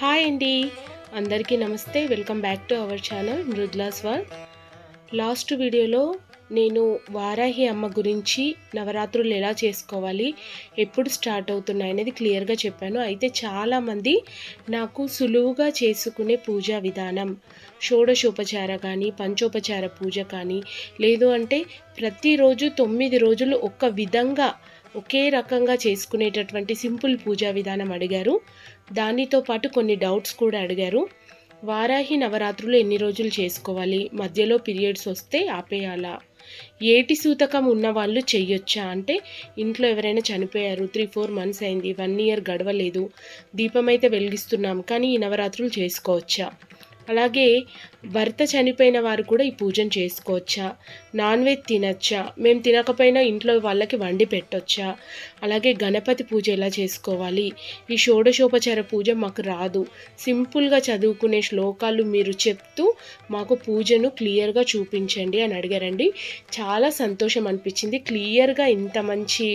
Hi అండి. అందరికీ నమస్తే. Welcome back to our channel Mridula's world last వీడియోలో నేను వారాహి అమ్మ గురించి నవరాత్రులు ఎలా చేసుకోవాలి ఎప్పుడు స్టార్ట్ అవుతున్నాయి అనేది క్లియర్గా చెప్పాను. అయితే చాలామంది నాకు సులువుగా చేసుకునే పూజా విధానం షోడశోపచార కానీ పంచోపచార పూజ కానీ లేదు అంటే ప్రతిరోజు తొమ్మిది రోజులు ఒక విధంగా ఒకే రకంగా చేసుకునేటటువంటి సింపుల్ పూజా విధానం అడిగారు. దానితో పాటు కొన్ని డౌట్స్ కూడా అడిగారు. వారాహి నవరాత్రులు ఎన్ని రోజులు చేసుకోవాలి? మధ్యలో పీరియడ్స్ వస్తే ఆపేయాలా? ఏటి సూతకం ఉన్న వాళ్ళు చెయ్యొచ్చా? అంటే ఇంట్లో ఎవరైనా చనిపోయారు త్రీ ఫోర్ మంత్స్ అయింది వన్ ఇయర్ గడవలేదు దీపం అయితే వెలిగిస్తున్నాం కానీ ఈ నవరాత్రులు చేసుకోవచ్చా? అలాగే భర్త చనిపోయిన వారు కూడా ఈ పూజను చేసుకోవచ్చా? నాన్ వెజ్ తినచ్చా? మేము తినకపోయినా ఇంట్లో వాళ్ళకి వండి పెట్టొచ్చా? అలాగే గణపతి పూజ ఎలా చేసుకోవాలి? ఈ షోడశోపచార పూజ మాకు రాదు. సింపుల్గా చదువుకునే శ్లోకాలు మీరు చెప్తూ మాకు పూజను క్లియర్గా చూపించండి అని అడిగారండి. చాలా సంతోషం అనిపించింది. క్లియర్గా ఇంత మంచి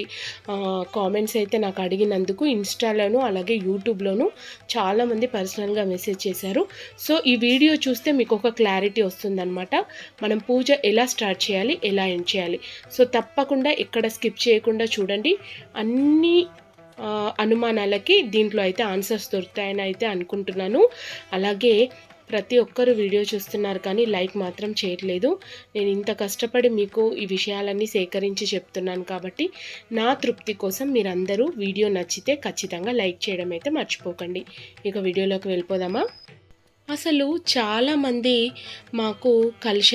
కామెంట్స్ అయితే నాకు అడిగినందుకు ఇన్స్టాలోను అలాగే యూట్యూబ్లోను చాలామంది పర్సనల్గా మెసేజ్ చేశారు. సో ఈ వీడియో చూస్తే మీకు ఒక క్లారిటీ వస్తుందన్నమాట. మనం పూజ ఎలా స్టార్ట్ చేయాలి ఎలా ఎండ్ చేయాలి. సో తప్పకుండా ఎక్కడ స్కిప్ చేయకుండా చూడండి. అన్ని అనుమానాలకి దీంట్లో అయితే ఆన్సర్స్ దొరుకుతాయని అయితే అనుకుంటున్నాను. అలాగే ప్రతి ఒక్కరు వీడియో చూస్తున్నారు కానీ లైక్ మాత్రం చేయట్లేదు. నేను ఇంత కష్టపడి మీకు ఈ విషయాలన్నీ సేకరించి చెప్తున్నాను కాబట్టి నా తృప్తి కోసం మీరందరూ వీడియో నచ్చితే ఖచ్చితంగా లైక్ చేయడం అయితే మర్చిపోకండి. ఇక వీడియోలోకి వెళ్ళిపోదామా? అసలు చాలామంది మాకు కలశ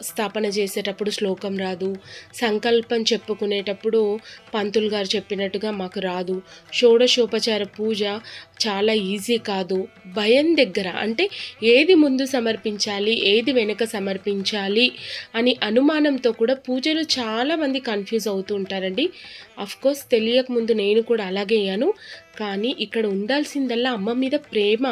స్థాపన చేసేటప్పుడు శ్లోకం రాదు సంకల్పం చెప్పుకునేటప్పుడు పంతులు గారు చెప్పినట్టుగా మాకు రాదు. షోడశోపచార పూజ చాలా ఈజీ కాదు. భయం దగ్గర అంటే ఏది ముందు సమర్పించాలి ఏది వెనుక సమర్పించాలి అని అనుమానంతో కూడా పూజలు చాలామంది కన్ఫ్యూజ్ అవుతూ ఉంటారండి. కోర్స్ తెలియక ముందు నేను కూడా అలాగే అయ్యాను. కానీ ఇక్కడ ఉండాల్సిందల్లా అమ్మ మీద ప్రేమ.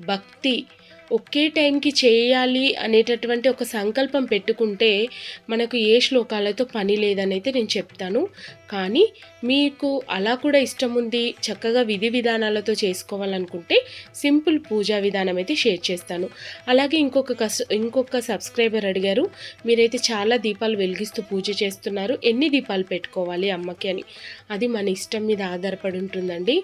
భక్తి ఒకే టైంకి చేయాలి అనేటటువంటి ఒక సంకల్పం పెట్టుకుంటే మనకు ఏ శ్లోకాలతో పని లేదనైతే నేను చెప్తాను. కానీ మీకు అలా కూడా ఇష్టం ఉంది చక్కగా విధి విధానాలతో చేసుకోవాలనుకుంటే సింపుల్ పూజా విధానం అయితే షేర్ చేస్తాను. అలాగే ఇంకొక కస్ ఇంకొక సబ్స్క్రైబర్ అడిగారు మీరైతే చాలా దీపాలు వెలిగిస్తూ పూజ చేస్తున్నారు ఎన్ని దీపాలు పెట్టుకోవాలి అమ్మకి? అని. అది మన ఇష్టం మీద ఆధారపడి ఉంటుందండి.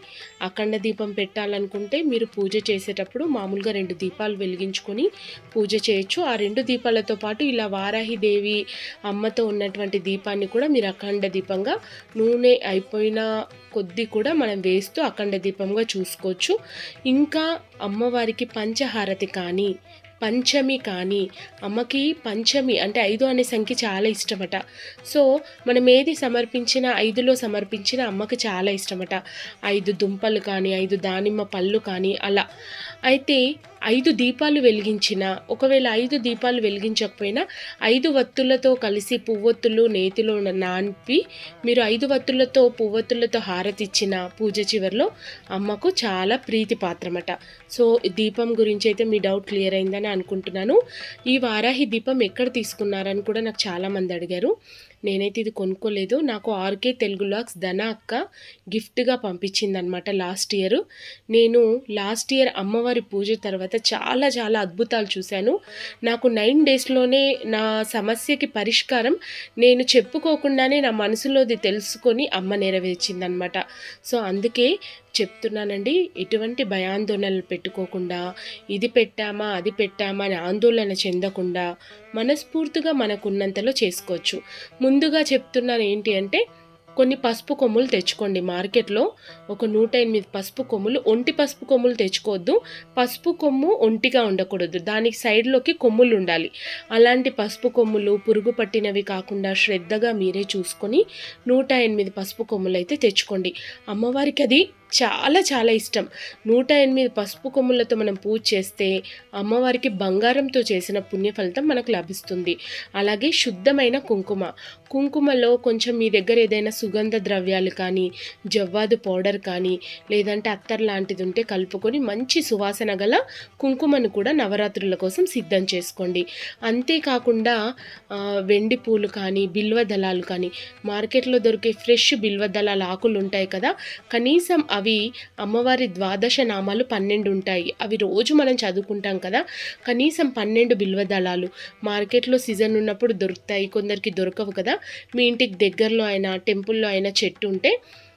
అఖండ దీపం పెట్టాలనుకుంటే మీరు పూజ చేసేటప్పుడు మామూలుగా రెండు దీపాలు వెలిగించుకొని పూజ చేయొచ్చు. ఆ రెండు దీపాలతో పాటు ఇలా వారాహి దేవి అమ్మతో ఉన్నటువంటి దీపాన్ని కూడా మీరు అఖండ దీపంగా నూనె అయిపోయిన కొద్ది కూడా మనం వేస్తూ అఖండ దీపంగా చూసుకోవచ్చు. ఇంకా అమ్మవారికి పంచహారతి కానీ పంచమి కానీ అమ్మకి పంచమి అంటే ఐదు అనే సంఖ్య చాలా ఇష్టమట. సో మనం ఏది సమర్పించినా ఐదులో సమర్పించిన అమ్మకి చాలా ఇష్టమట. ఐదు దుంపలు కానీ ఐదు దానిమ్మ పళ్ళు కానీ అలా. అయితే ఐదు దీపాలు వెలిగించిన ఒకవేళ ఐదు దీపాలు వెలిగించకపోయినా ఐదు వత్తులతో కలిసి పువ్వొత్తులు నేతిలో నాన్పి మీరు ఐదు వత్తులతో పువ్వొత్తులతో హారతిచ్చిన పూజ చివరిలో అమ్మకు చాలా ప్రీతి పాత్రమట. సో దీపం గురించి అయితే మీ డౌట్ క్లియర్ అయిందని అనుకుంటున్నాను. ఈ వారాహి దీపం ఎక్కడ తీసుకున్నారని కూడా నాకు చాలామంది అడిగారు. నేనైతే ఇది కొనుక్కోలేదు. నాకు ఆర్కే తెలుగు లాక్స్ ధన అక్క గిఫ్ట్గా పంపించిందనమాట లాస్ట్ ఇయర్. నేను లాస్ట్ ఇయర్ అమ్మవారి పూజ తర్వాత చాలా చాలా అద్భుతాలు చూశాను. నాకు నైన్ డేస్లోనే నా సమస్యకి పరిష్కారం నేను చెప్పుకోకుండానే నా మనసులోది తెలుసుకొని అమ్మ నెరవేర్చిందనమాట సో అందుకే చెప్తున్నానండి ఎటువంటి భయాందోళనలు పెట్టుకోకుండా ఇది పెట్టామా అది పెట్టామా అని ఆందోళన చెందకుండా మనస్ఫూర్తిగా మనకున్నంతలో చేసుకోవచ్చు. ముందుగా చెప్తున్నాను ఏంటి అంటే కొన్ని పసుపు కొమ్ములు తెచ్చుకోండి. మార్కెట్లో ఒక నూట ఎనిమిది పసుపు కొమ్ములు ఒంటి పసుపు కొమ్ములు తెచ్చుకోవద్దు. పసుపు కొమ్ము ఒంటిగా ఉండకూడదు. దానికి సైడ్లోకి కొమ్ములు ఉండాలి. అలాంటి పసుపు కొమ్ములు పురుగు పట్టినవి కాకుండా శ్రద్ధగా మీరే చూసుకొని నూట ఎనిమిది పసుపు కొమ్ములు అయితే తెచ్చుకోండి. అమ్మవారికి అది చాలా చాలా ఇష్టం. నూట ఎనిమిది పసుపు కొమ్ములతో మనం పూజ చేస్తే అమ్మవారికి బంగారంతో చేసిన పుణ్య ఫలితం మనకు లభిస్తుంది. అలాగే శుద్ధమైన కుంకుమ. కుంకుమలో కొంచెం మీ దగ్గర ఏదైనా సుగంధ ద్రవ్యాలు కానీ జవ్వాదు పౌడర్ కానీ లేదంటే అత్తర్ లాంటిది ఉంటే కలుపుకొని మంచి సువాసన గల కుంకుమను కూడా నవరాత్రుల కోసం సిద్ధం చేసుకోండి. అంతేకాకుండా వెండి పూలు కానీ బిల్వ దళాలు కానీ మార్కెట్లో దొరికే ఫ్రెష్ బిల్వ దళాల ఆకులు ఉంటాయి కదా కనీసం అవి అమ్మవారి ద్వాదశ నామాలు పన్నెండు ఉంటాయి అవి రోజు మనం చదువుకుంటాం కదా. కనీసం పన్నెండు బిల్వదళాలు మార్కెట్లో సీజన్ ఉన్నప్పుడు దొరుకుతాయి. కొందరికి దొరకవు కదా. మీ ఇంటికి దగ్గరలో అయినా టెంపుల్లో అయినా చెట్టు ఉంటే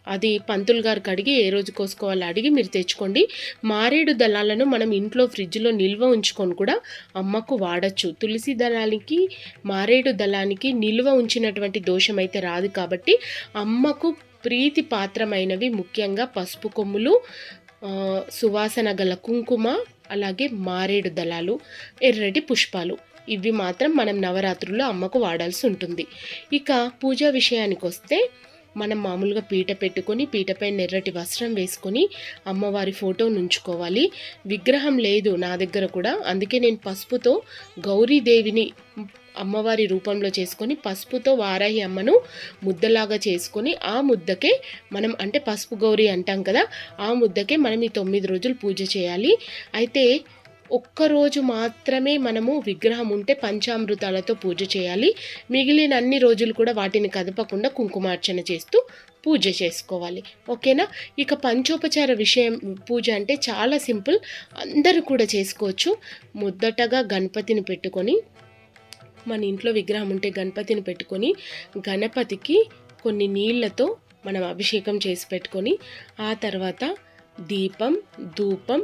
అది పంతులు గారికి అడిగి ఏ రోజు కోసుకోవాలో అడిగి మీరు తెచ్చుకోండి. మారేడు దళాలను మనం ఇంట్లో ఫ్రిడ్జ్లో నిల్వ ఉంచుకొని కూడా అమ్మకు వాడచ్చు. తులసి దళానికి మారేడు దళానికి నిల్వ ఉంచినటువంటి దోషం అయితే రాదు కాబట్టి అమ్మకు ప్రీతి పాత్రమైనవి ముఖ్యంగా పసుపు కొమ్ములు సువాసన గల కుంకుమ అలాగే మారేడు దళాలు ఎర్రటి పుష్పాలు. ఇవి మాత్రం మనం నవరాత్రుల్లో అమ్మకు వాడాల్సి ఉంటుంది. ఇక పూజ విషయానికి వస్తే మనం మామూలుగా పీట పెట్టుకొని పీటపై ఎర్రటి వస్త్రం వేసుకొని అమ్మవారి ఫోటో ఉంచుకోవాలి విగ్రహం లేదు నా దగ్గర కూడా. అందుకే నేను పసుపుతో గౌరీదేవిని అమ్మవారి రూపంలో చేసుకొని పసుపుతో వారాహి అమ్మను ముద్దలాగా చేసుకొని ఆ ముద్దకే మనం అంటే పసుపు గౌరీ అంటాం కదా ఆ ముద్దకే మనం ఈ తొమ్మిది రోజులు పూజ చేయాలి. అయితే ఒక్కరోజు మాత్రమే మనము విగ్రహం ఉంటే పంచామృతాలతో పూజ చేయాలి. మిగిలిన అన్ని రోజులు కూడా వాటిని కదపకుండా కుంకుమార్చన చేస్తూ పూజ చేసుకోవాలి. ఓకేనా? ఇక పంచోపచార విషయం పూజ అంటే చాలా సింపుల్. అందరూ కూడా చేసుకోవచ్చు. మొదటగా గణపతిని పెట్టుకొని మన ఇంట్లో విగ్రహం ఉంటే గణపతిని పెట్టుకొని గణపతికి కొన్ని నీళ్ళతో మనం అభిషేకం చేసి పెట్టుకొని ఆ తర్వాత దీపం ధూపం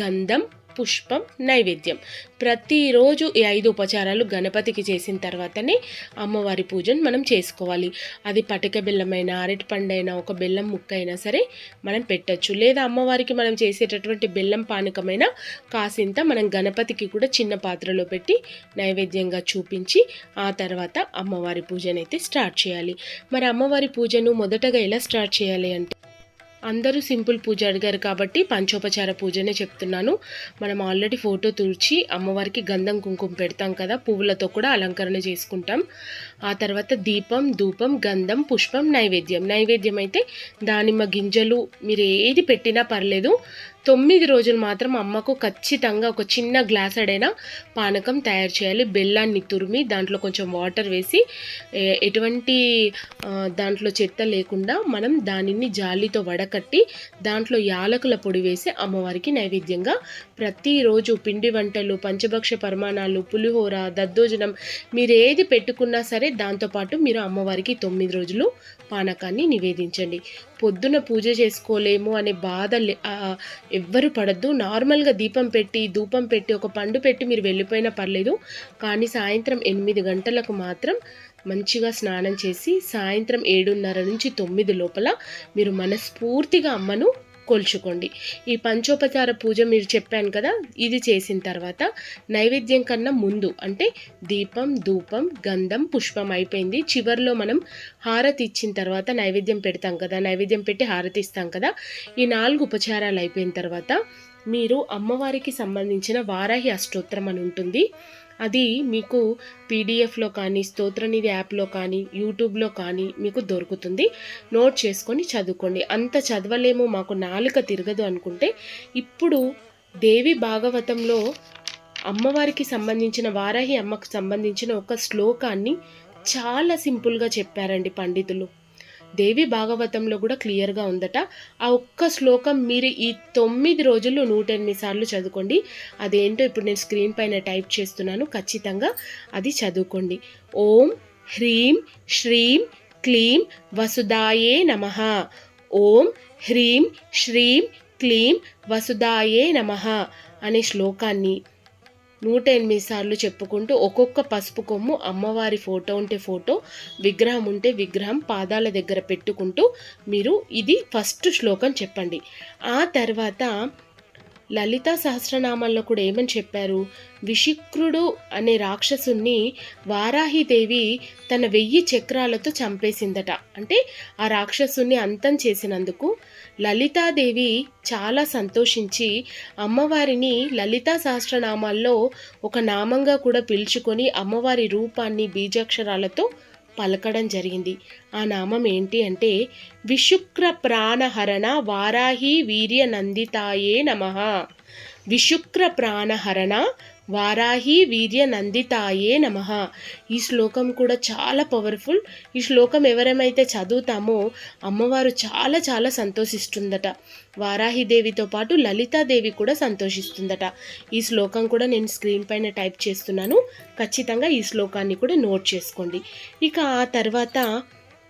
గంధం పుష్పం నైవేద్యం. ప్రతిరోజు ఈ ఐదు ఉపచారాలు గణపతికి చేసిన తర్వాతనే అమ్మవారి పూజను మనం చేసుకోవాలి. అది పటిక బెల్లమైనా అరటి పండైనా ఒక బెల్లం ముక్క అయినా సరే మనం పెట్టచ్చు. లేదా అమ్మవారికి మనం చేసేటటువంటి బెల్లం పానకమైన కాసింత మనం గణపతికి కూడా చిన్న పాత్రలో పెట్టి నైవేద్యంగా చూపించి ఆ తర్వాత అమ్మవారి పూజనైతే స్టార్ట్ చేయాలి. మరి అమ్మవారి పూజను మొదటగా ఎలా స్టార్ట్ చేయాలి అంటే అందరూ సింపుల్ పూజ అడిగారు కాబట్టి పంచోపచార పూజనే చెప్తున్నాను. మనం ఆల్రెడీ ఫోటో తుడిచి అమ్మవారికి గంధం కుంకుమ పెడతాం కదా పువ్వులతో కూడా అలంకరణ చేసుకుంటాం. ఆ తర్వాత దీపం ధూపం గంధం పుష్పం నైవేద్యం. నైవేద్యం అయితే దానిమ్మ గింజలు మీరు ఏది పెట్టినా పర్లేదు. తొమ్మిది రోజులు మాత్రం అమ్మకు ఖచ్చితంగా ఒక చిన్న గ్లాస్ అడైనా పానకం తయారు చేయాలి. బెల్లాన్ని తురిమి దాంట్లో కొంచెం వాటర్ వేసి ఎటువంటి దాంట్లో చెత్త లేకుండా మనం దానిని జాలితో వడకట్టి దాంట్లో యాలకుల పొడి వేసి అమ్మవారికి నైవేద్యంగా ప్రతిరోజు పిండి వంటలు పంచభక్ష పరిమాణాలు పులిహోర దద్దోజనం మీరు ఏది పెట్టుకున్నా సరే దాంతోపాటు మీరు అమ్మవారికి తొమ్మిది రోజులు పానకాన్ని నివేదించండి. పొద్దున పూజ చేసుకోలేము అనే బాధ ఎవ్వరు పడద్దు. నార్మల్గా దీపం పెట్టి ధూపం పెట్టి ఒక పండు పెట్టి మీరు వెళ్ళిపోయినా పర్లేదు. కానీ సాయంత్రం ఎనిమిది గంటలకు మాత్రం మంచిగా స్నానం చేసి సాయంత్రం ఏడున్నర నుంచి తొమ్మిది లోపల మీరు మనస్ఫూర్తిగా అమ్మను కొల్చుకోండి. ఈ పంచోపచార పూజ మీరు చెప్పాను కదా ఇది చేసిన తర్వాత నైవేద్యం కన్నా ముందు అంటే దీపం ధూపం గంధం పుష్పం అయిపోయింది. చివర్లో మనం హారతి ఇచ్చిన తర్వాత నైవేద్యం పెడతాం కదా నైవేద్యం పెట్టి హారతి ఇస్తాం కదా. ఈ నాలుగు ఉపచారాలు అయిపోయిన తర్వాత మీరు అమ్మవారికి సంబంధించిన వారాహి అష్టోత్తరం అని ఉంటుంది. అది మీకు పీడిఎఫ్లో కానీ స్తోత్రనిధి యాప్లో కానీ యూట్యూబ్లో కానీ మీకు దొరుకుతుంది. నోట్ చేసుకొని చదువుకోండి. అంత చదవలేము మాకు నాలుక తిరగదు అనుకుంటే ఇప్పుడు దేవి భాగవతంలో అమ్మవారికి సంబంధించిన వారాహి అమ్మకు సంబంధించిన ఒక శ్లోకాన్ని చాలా సింపుల్గా చెప్పారండి పండితులు. దేవి భాగవతంలో కూడా క్లియర్గా ఉందట. ఆ ఒక్క శ్లోకం మీరు ఈ తొమ్మిది రోజుల్లో నూట ఎనిమిది సార్లు చదువుకోండి. అదేంటో ఇప్పుడు నేను స్క్రీన్ పైన టైప్ చేస్తున్నాను. ఖచ్చితంగా అది చదువుకోండి. ఓం హ్రీం శ్రీం క్లీం వసుదాయే నమ. ఓం హ్రీం శ్రీం క్లీం వసుదాయే నమ అనే శ్లోకాన్ని నూట ఎనిమిది సార్లు చెప్పుకుంటూ ఒక్కొక్క పసుపు కొమ్ము అమ్మవారి ఫోటో ఉంటే ఫోటో విగ్రహం ఉంటే విగ్రహం పాదాల దగ్గర పెట్టుకుంటూ మీరు ఇది ఫస్ట్ శ్లోకం చెప్పండి. ఆ తర్వాత లలితా సహస్రనామాల్లో కూడా ఏమని చెప్పారు? విషిక్రుడు అనే రాక్షసుని వారాహిదేవి తన వెయ్యి చక్రాలతో చంపేసిందట. అంటే ఆ రాక్షసుని అంతం చేసినందుకు లలితాదేవి చాలా సంతోషించి అమ్మవారిని లలితా సహస్రనామాల్లో ఒక నామంగా కూడా పిలుచుకొని అమ్మవారి రూపాన్ని బీజాక్షరాలతో పలకడం జరిగింది. ఆ నామం ఏంటి అంటే విశుక్ర ప్రాణహరణ వారాహి వీర్య నందితాయే నమ. విశుక్ర ప్రాణహరణ వారాహి వీర్య నందితాయే నమ. ఈ శ్లోకం కూడా చాలా పవర్ఫుల్ ఈ శ్లోకం ఎవరేమైతే చదువుతామో అమ్మవారు చాలా చాలా సంతోషిస్తుందట. వారాహిదేవితో పాటు లలితాదేవి కూడా సంతోషిస్తుందట. ఈ శ్లోకం కూడా నేను స్క్రీన్ పైన టైప్ చేస్తున్నాను. ఖచ్చితంగా ఈ శ్లోకాన్ని కూడా నోట్ చేసుకోండి. ఇక ఆ తర్వాత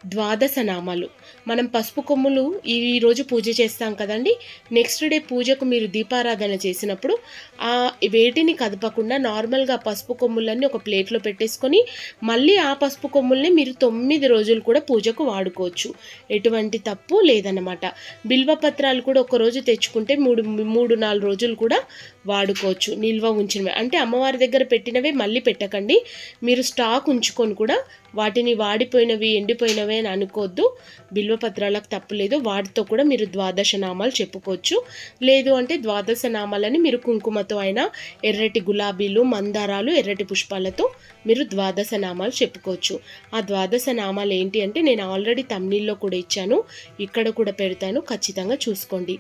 ద్వాదశ నామాలు మనం పసుపు కొమ్ములు ఈరోజు పూజ చేస్తాం కదండి. నెక్స్ట్ డే పూజకు మీరు దీపారాధన చేసినప్పుడు ఆ వేటిని కదపకుండా నార్మల్గా పసుపు కొమ్ములన్నీ ఒక ప్లేట్లో పెట్టేసుకొని మళ్ళీ ఆ పసుపు కొమ్ముల్ని మీరు తొమ్మిది రోజులు కూడా పూజకు వాడుకోవచ్చు. ఎటువంటి తప్పు లేదన్నమాట. బిల్వపత్రాలు కూడా ఒక రోజు తెచ్చుకుంటే మూడు మూడు నాలుగు రోజులు కూడా వాడుకోవచ్చు. నిల్వ ఉంచినవి. అంటే అమ్మవారి దగ్గర పెట్టినవే మళ్ళీ పెట్టకండి. మీరు స్టాక్ ఉంచుకొని కూడా వాటిని వాడిపోయినవి ఎండిపోయినవి అని అనుకోవద్దు. బిల్వ పత్రాలకు తప్పులేదు వాటితో కూడా మీరు ద్వాదశ నామాలు చెప్పుకోవచ్చు. లేదు అంటే ద్వాదశ నామాలని మీరు కుంకుమతో అయినా ఎర్రటి గులాబీలు మందారాలు ఎర్రటి పుష్పాలతో మీరు ద్వాదశ నామాలు చెప్పుకోవచ్చు. ఆ ద్వాదశ నామాలు ఏంటి అంటే నేను ఆల్రెడీ తమిళలో కూడా ఇచ్చాను. ఇక్కడ కూడా పెడతాను. ఖచ్చితంగా చూసుకోండి.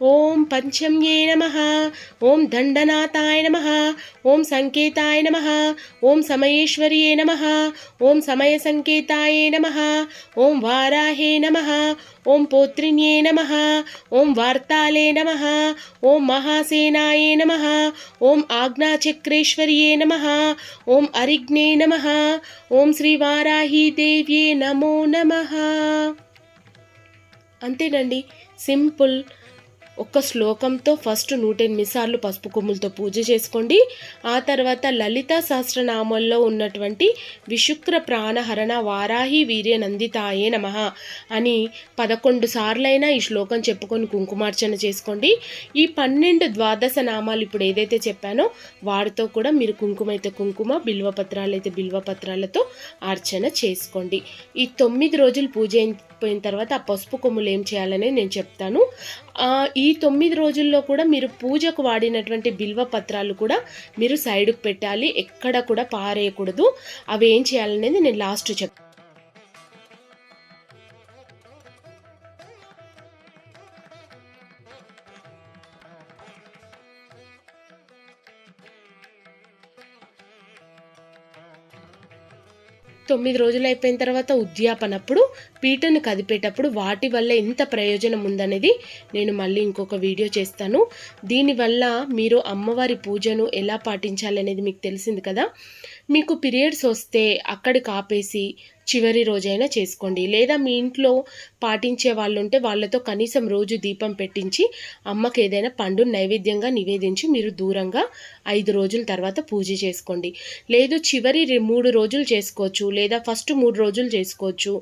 ఓం పంచమ్యే నమ ఓం దండనాథాయ నమ ఓం సంకేతాయ నమ ఓం సమయేశ్వర్యే నమ ఓం సమయ సంకేతాయ నమ ఓం వారాహే నమ ఓం పోత్రిణ్యే నమ ఓం వార్తాలే నమ ఓం మహాసేనాయ నమ ఓం ఆజ్ఞాచక్రేశ్వర్యే నమ ఓం అరిగ్నే నమ ఓం శ్రీవారాహీదేవ్యే నమో నమ అంతేనండి సింపుల్ ఒక్క శ్లోకంతో ఫస్ట్ నూట ఎనిమిది సార్లు పసుపు కొమ్ములతో పూజ చేసుకోండి. ఆ తర్వాత లలిత సహస్రనామంలో ఉన్నటువంటి విశుక్ర ప్రాణహరణ వారాహి వీర్య నందితాయే నమ అని పదకొండు సార్లైనా ఈ శ్లోకం చెప్పుకొని కుంకుమార్చన చేసుకోండి. ఈ పన్నెండు ద్వాదశ నామాలు ఇప్పుడు ఏదైతే చెప్పానో వాటితో కూడా మీరు కుంకుమ అయితే కుంకుమ బిల్వపత్రాలు అయితే బిల్వపత్రాలతో అర్చన చేసుకోండి. ఈ తొమ్మిది రోజులు పూజ అయిపోయిన తర్వాత ఆ పసుపు కొమ్ములు ఏం చేయాలని నేను చెప్తాను. ఈ తొమ్మిది రోజుల్లో కూడా మీరు పూజకు వాడినటువంటి బిల్వ పత్రాలు కూడా మీరు సైడ్కు పెట్టాలి. ఎక్కడ కూడా పారేయకూడదు. అవి ఏం చేయాలనేది నేను లాస్ట్ చెప్తాను తొమ్మిది రోజులు అయిపోయిన తర్వాత ఉద్యాపనప్పుడు పీటను కదిపేటప్పుడు వాటి వల్ల ఎంత ప్రయోజనం ఉందనేది నేను మళ్ళీ ఇంకొక వీడియో చేస్తాను. దీనివల్ల మీరు అమ్మవారి పూజను ఎలా పాటించాలి అనేది మీకు తెలిసింది కదా? మీకు పీరియడ్స్ వస్తే అక్కడికి ఆపేసి చివరి రోజైనా చేసుకోండి. లేదా మీ ఇంట్లో పాటించే వాళ్ళు ఉంటే వాళ్ళతో కనీసం రోజు దీపం పెట్టించి అమ్మకి ఏదైనా పండు నైవేద్యంగా నివేదించి మీరు దూరంగా ఐదు రోజుల తర్వాత పూజ చేసుకోండి. లేదు చివరి మూడు రోజులు చేసుకోవచ్చు లేదా ఫస్ట్ మూడు రోజులు చేసుకోవచ్చు.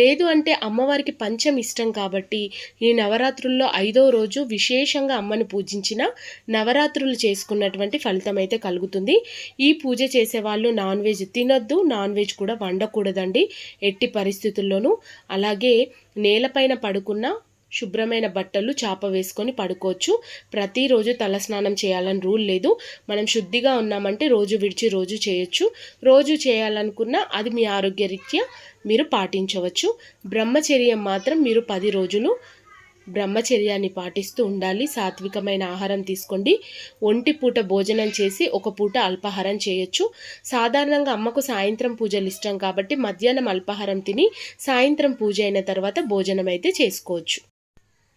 లేదు అంటే అమ్మవారికి పంచం ఇష్టం కాబట్టి ఈ నవరాత్రుల్లో ఐదో రోజు విశేషంగా అమ్మని పూజించిన నవరాత్రులు చేసుకున్నటువంటి ఫలితం అయితే కలుగుతుంది. ఈ పూజ చేసే వాళ్ళు నాన్ వెజ్ తినొద్దు నాన్ వెజ్ కూడా వండకూడదండి. ఎట్టి పరిస్థితుల్లోనూ. అలాగే నేలపైన పడుకున్న శుభ్రమైన బట్టలు చాప వేసుకొని పడుకోవచ్చు. ప్రతిరోజు తలస్నానం చేయాలని రూల్ లేదు. మనం శుద్ధిగా ఉన్నామంటే రోజు విడిచి రోజు చేయొచ్చు. రోజు చేయాలనుకున్నా అది మీ ఆరోగ్యరీత్యా మీరు పాటించవచ్చు. బ్రహ్మచర్యం మాత్రం మీరు పది రోజులు బ్రహ్మచర్యాన్ని పాటిస్తూ ఉండాలి. సాత్వికమైన ఆహారం తీసుకోండి. ఒంటి పూట భోజనం చేసి ఒక పూట అల్పాహారం చేయొచ్చు. సాధారణంగా అమ్మకు సాయంత్రం పూజలు ఇష్టం కాబట్టి మధ్యాహ్నం అల్పాహారం తిని సాయంత్రం పూజ అయిన తర్వాత భోజనం అయితే చేసుకోవచ్చు.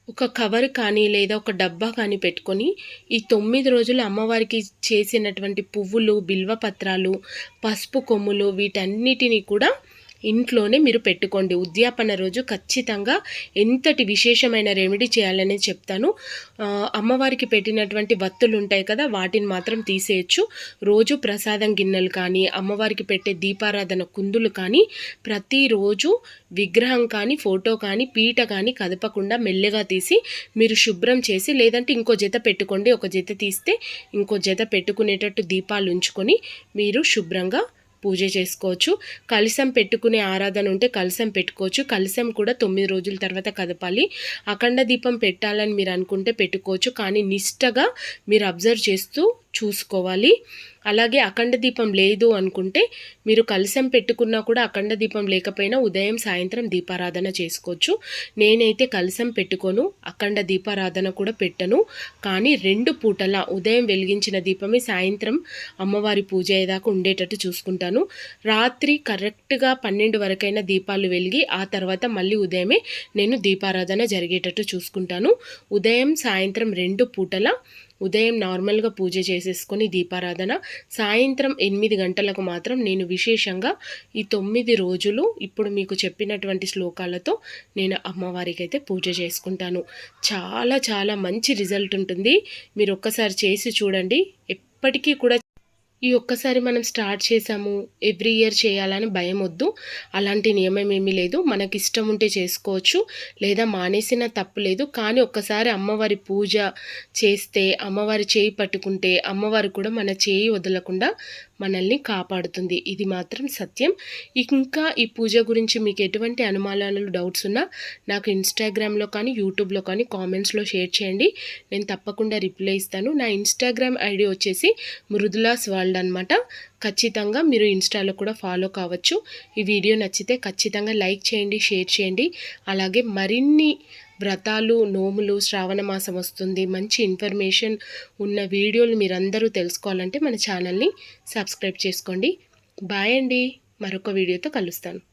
ఒక కవర్ కానీ లేదా ఒక డబ్బా కానీ పెట్టుకొని ఈ తొమ్మిది రోజులు అమ్మవారికి చేసినటువంటి పువ్వులు బిల్వపత్రాలు పసుపు కొమ్ములు వీటన్నిటిని కూడా ఇంట్లోనే మీరు పెట్టుకోండి. ఉద్యాపన రోజు ఖచ్చితంగా ఎంతటి విశేషమైన రెమెడీ చేయాలని చెప్తాను. అమ్మవారికి పెట్టినటువంటి వత్తులు ఉంటాయి కదా వాటిని మాత్రం తీసేయచ్చు. రోజు ప్రసాదం గిన్నెలు కానీ అమ్మవారికి పెట్టే దీపారాధన కుందులు కానీ ప్రతిరోజు విగ్రహం కానీ ఫోటో కానీ పీట కానీ కదపకుండా మెల్లగా తీసి మీరు శుభ్రం చేసి లేదంటే ఇంకో జత పెట్టుకోండి. ఒక జత తీస్తే ఇంకో జత పెట్టుకునేటట్టు దీపాలు ఉంచుకొని మీరు శుభ్రంగా పూజ చేసుకోవచ్చు. కలసం పెట్టుకునే ఆరాధన ఉంటే కలసం పెట్టుకోవచ్చు. కలసం కూడా తొమ్మిది రోజుల తర్వాత కదపాలి. అఖండ దీపం పెట్టాలని మీరు అనుకుంటే పెట్టుకోవచ్చు. కానీ నిష్టగా మీరు అబ్జర్వ్ చేస్తూ చూసుకోవాలి. అలాగే అఖండ దీపం లేదు అనుకుంటే మీరు కలశం పెట్టుకున్నా కూడా అఖండ దీపం లేకపోయినా ఉదయం సాయంత్రం దీపారాధన చేసుకోవచ్చు. నేనైతే కలశం పెట్టుకోను అఖండ దీపారాధన కూడా పెట్టను. కానీ రెండు పూటల ఉదయం వెలిగించిన దీపమే సాయంత్రం అమ్మవారి పూజ అయ్యేదాకా ఉండేటట్టు చూసుకుంటాను. రాత్రి కరెక్ట్గా పన్నెండు వరకైనా దీపాలు వెలిగి ఆ తర్వాత మళ్ళీ ఉదయమే నేను దీపారాధన జరిగేటట్టు చూసుకుంటాను. ఉదయం సాయంత్రం రెండు పూటల ఉదయం నార్మల్గా పూజ చేసేసుకొని దీపారాధన సాయంత్రం ఎనిమిది గంటలకు మాత్రం నేను విశేషంగా ఈ తొమ్మిది రోజులు ఇప్పుడు మీకు చెప్పినటువంటి శ్లోకాలతో నేను అమ్మవారికి అయితే పూజ చేసుకుంటాను. చాలా చాలా మంచి రిజల్ట్ ఉంటుంది. మీరు ఒక్కసారి చేసి చూడండి. ఎప్పటికీ కూడా ఈ ఒక్కసారి మనం స్టార్ట్ చేసాము ఎవ్రీ ఇయర్ చేయాలని భయం వద్దు. అలాంటి నియమం ఏమీ లేదు. మనకి ఇష్టం ఉంటే చేసుకోవచ్చు లేదా మానేసిన తప్పు లేదు. కానీ ఒక్కసారి అమ్మవారి పూజ చేస్తే అమ్మవారి చేయి పట్టుకుంటే అమ్మవారు కూడా మన చేయి వదలకుండా మనల్ని కాపాడుతుంది. ఇది మాత్రం సత్యం. ఇంకా ఈ పూజ గురించి మీకు ఎటువంటి అనుమానాలు డౌట్స్ ఉన్నా నాకు ఇన్స్టాగ్రామ్లో కానీ యూట్యూబ్లో కానీ కామెంట్స్లో షేర్ చేయండి. నేను తప్పకుండా రిప్లై ఇస్తాను. నా ఇన్స్టాగ్రామ్ ఐడి వచ్చేసి మృదులాస్ వరల్డ్ అనమాట ఖచ్చితంగా మీరు ఇన్స్టాలో కూడా ఫాలో కావచ్చు. ఈ వీడియో నచ్చితే ఖచ్చితంగా లైక్ చేయండి షేర్ చేయండి. అలాగే మరిన్ని వ్రతాలు నోములు శ్రావణ మాసం వస్తుంది. మంచి ఇన్ఫర్మేషన్ ఉన్న వీడియోలు మీరందరూ తెలుసుకోవాలంటే మన ఛానల్ని సబ్స్క్రైబ్ చేసుకోండి. బాయ్ అండి. మరొక వీడియోతో కలుస్తాను.